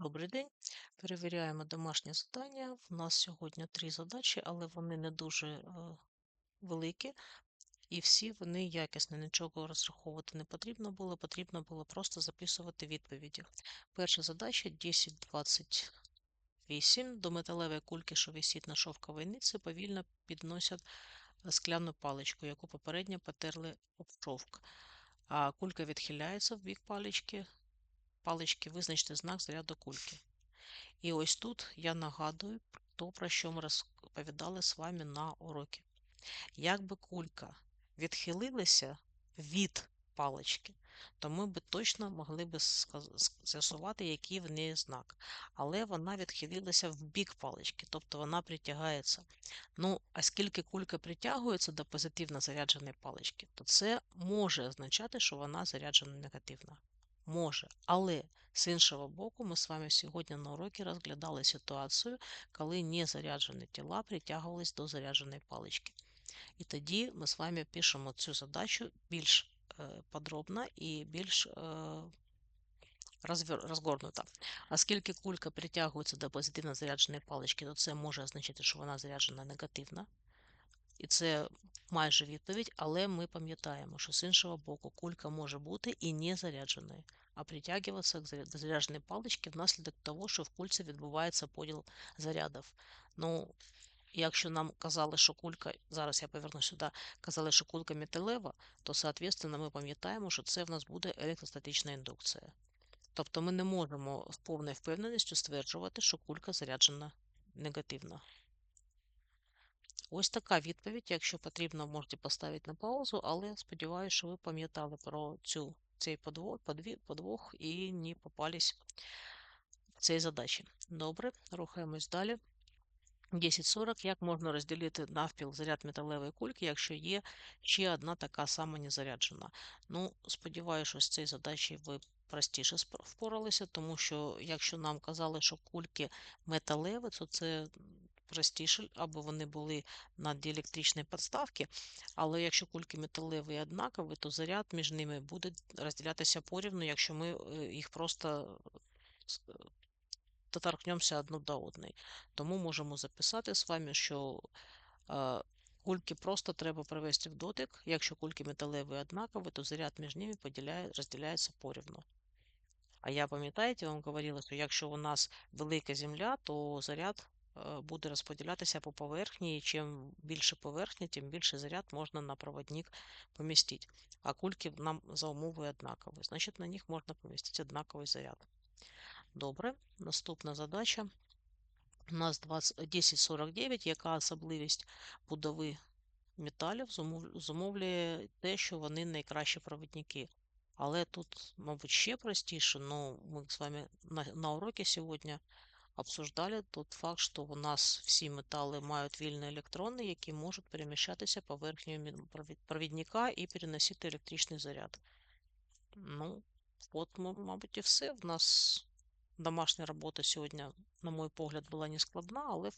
Добрий день. Перевіряємо домашнє завдання. У нас сьогодні три задачі, але вони не дуже е, великі, і всі вони якісні. Нічого розраховувати не потрібно було, потрібно було просто записувати відповіді. Перша задача 10.28. До металевої кульки, що висить на шовковій ниці, повільно підносять скляну паличку, яку попередньо потерли об шовк. А кулька відхиляється в бік палички. Палички визначте знак заряду кульки. І ось тут я нагадую то, про що ми розповідали з вами на уроці. Якби кулька відхилилася від палички, то ми б точно могли б з'ясувати, який в неї знак. Але вона відхилилася в бік палички, тобто вона притягається. Ну, оскільки кулька притягується до позитивно зарядженої палички, то це може означати, що вона заряджена негативно може. Але з іншого боку, ми з вами сьогодні на уроці розглядали ситуацію, коли незаряджені тіла притягувались до зарядженої палички. І тоді ми з вами пишемо цю задачу більш е, подробно і більш е, розгорнута. Оскільки кулька притягується до позитивно зарядженої палички, то це може означати, що вона заряджена негативно. І це майже відповідь, але ми пам'ятаємо, що з іншого боку кулька може бути і не зарядженою, а притягуватися до зарядженої палички внаслідок того, що в кульці відбувається поділ зарядів. Ну, Якщо нам казали, що кулька, зараз я поверну сюди, казали, що кулька металева, то, соответственно, ми пам'ятаємо, що це в нас буде електростатична індукція. Тобто ми не можемо з повною впевненістю стверджувати, що кулька заряджена негативно. Ось така відповідь. Якщо потрібно, можете поставити на паузу, але сподіваюся, що ви пам'ятали про цю, цей подвох, подвох і не попались в цій задачі. Добре, рухаємось далі. 10.40. Як можна розділити навпіл заряд металевої кульки, якщо є ще одна така сама незаряджена? Ну, сподіваюся, що з цією задачею ви простіше впоралися, тому що якщо нам казали, що кульки металеві, то це простіше, або вони були на діелектричній підставці, але якщо кульки металеві і однакові, то заряд між ними буде розділятися порівну, якщо ми е, їх просто е, доторкнемося одну до одної. Тому можемо записати з вами, що е, кульки просто треба привести в дотик. Якщо кульки металеві однакові, то заряд між ними розділяється порівну. А я пам'ятаєте, вам говорила, що якщо у нас велика земля, то заряд буде розподілятися по поверхні, і чим більше поверхні, тим більше заряд можна на проводник помістити. А кульки нам за умовою однакові. Значить, на них можна помістити однаковий заряд. Добре, наступна задача. У нас 1049, яка особливість будови металів зумовлює те, що вони найкращі проводники. Але тут, мабуть, ще простіше, але ми з вами на, на уроці сьогодні обсуждали тот факт, що у нас всі метали мають вільні електрони, які можуть переміщатися поверхнею провідника і переносити електричний заряд. Ну, от, мабуть, і все. У нас домашня робота сьогодні, на мой погляд, була не складна, але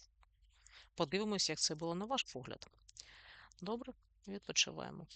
подивимось, як це було на ваш погляд. Добре, відпочиваємо.